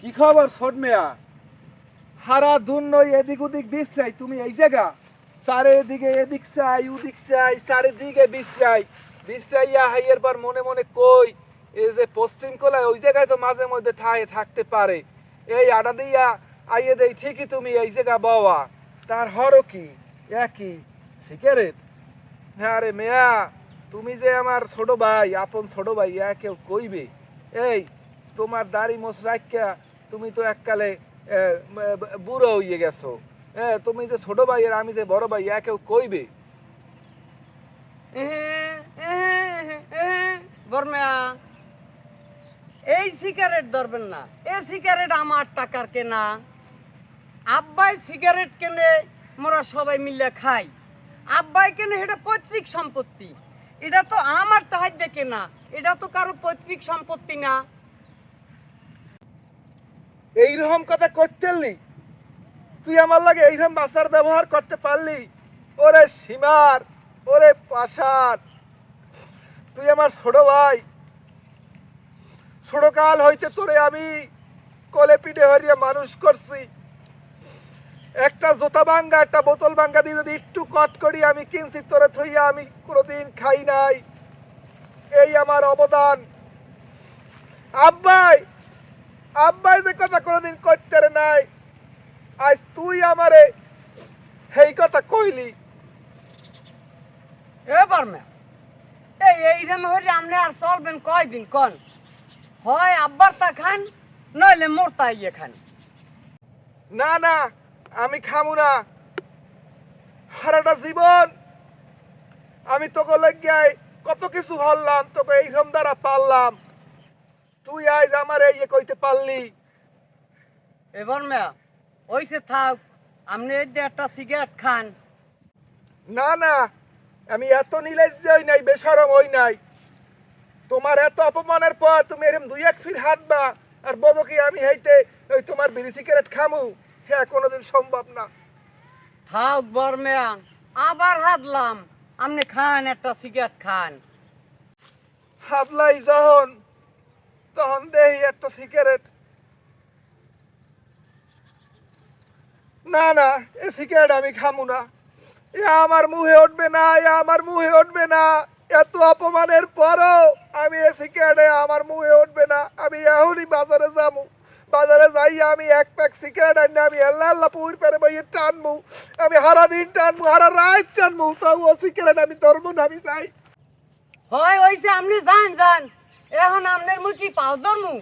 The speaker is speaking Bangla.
কি খবর ছোট মেয়া হারা দুন্ন এদিক ওদিক বিশ্রাই, তুমি এই জায়গা? চারিদিকে এদিক চাই উদিক চাই চারিদিকে বিশ্রাই। বিশ্রাইয়া হাইয়ের পর মনে মনে কই এই যে পশ্চিম কোলায় ওই জায়গায় তো মাঝে মধ্যে থাই থাকতে পারে। এই আডা দিয়া আইয়ে দেই, ঠিকই তুমি এই জায়গা বাবা তার হর কি? একই। সিগারেট? হ্যাঁ রে মেয়া, তুমি যে আমার ছোট ভাই, আপন ছোট ভাই ইয়া কেউ কইবে? এই, তোমার দাড়ি মোছ রাখিয়া তুমি তো এককালে বুড়ো হইয়ে গেছো। হ্যাঁ তুমি যে ছোট ভাই আর আমি যে বড় ভাই কেউ কইবে? বর্মা এই সিগারেট ধরবেন না। এই সিগারেট আমার টাকার কেনা। আব্বাই সিগারেট কেনে, মোরা সবাই মিলে খাই। আব্বাই কেনে, এটা পৈতৃক সম্পত্তি। এটা তো আমার টাহার দেখে না এটা তো কারও পৈতৃক সম্পত্তি না। এইরকম কথা করতেলি তুই আমার লাগে এইরকম বাসার ব্যবহার করতে পারলি। ওরে সীমার, ওরে পাশার তুই আমার ছোট ভাই। ছোটকাল হইতে তোরে আমি কলে পিঠে হরিয়ে মানুষ করছি। একটা জোতা ভাঙ্গা, একটা বোতল ভাঙ্গা দিয়ে যদি একটু কট করি আমি কিনছি, তোরে থইয়া আমি কোনোদিন খাই নাই। এই আমার অবদান। আব্বাই আব্বাই যে কথা কোনোদিন করতে নাই আজ তুই আমারে সেই কথা কইলি। এ বর্মা এই এইরকম হলে আপনি আর চলবেন কয়দিন কন? হয় আব্বার তা খান নইলে মোর তা ইয়ে খান। না না আমি খামু না। সারাটা জীবন। আমি তোকে লাগিয়াই কত কিছু হল্লাম তোকে এইরকম দ্বারা পারলাম। তুই আজ আমার এই কইতে পারলি। এবার মেয়া ওইসে থাক আপনি একটা সিগারেট খান। না না আমি এত নির্লজ্জ হই নাই বেসরম হই নাই। তোমার এত অপমানের পর তুমি এরকম দুই এক ফির হাঁটবা আর বলো কি আমি হইতে ওই তোমার বিড়ি সিগারেট খামু? হ্যাঁ কোনোদিন সম্ভব না। থাক বর বর্মেয়া আবার হাতলাম আপনি খান একটা সিগারেট খান। হাতলাই যখন তখন দেহি একটা সিগারেট। না না, এ সিগারেট আমি খামু না। এ আমার মুখে উঠবে না, এ আমার মুখে উঠবে না। এত অপমানের পরও আমি এ সিগারেটে আমার মুখে উঠবে না। আমি এখনই বাজারে যাব বাজারে যাই আমি এক প্যাক সিগারেট আনি, আমি আল্লাহ আল্লাহ পুর পেরে বইয়ে টানবো আমি হারা দিন টানবো হারা রাত টানবো তাও ও সিগারেট আমি ধরবো না, আমি যাই। হয় ওইসে আপনি যান যান। এখন আমনের মুচি পাও ধরমু?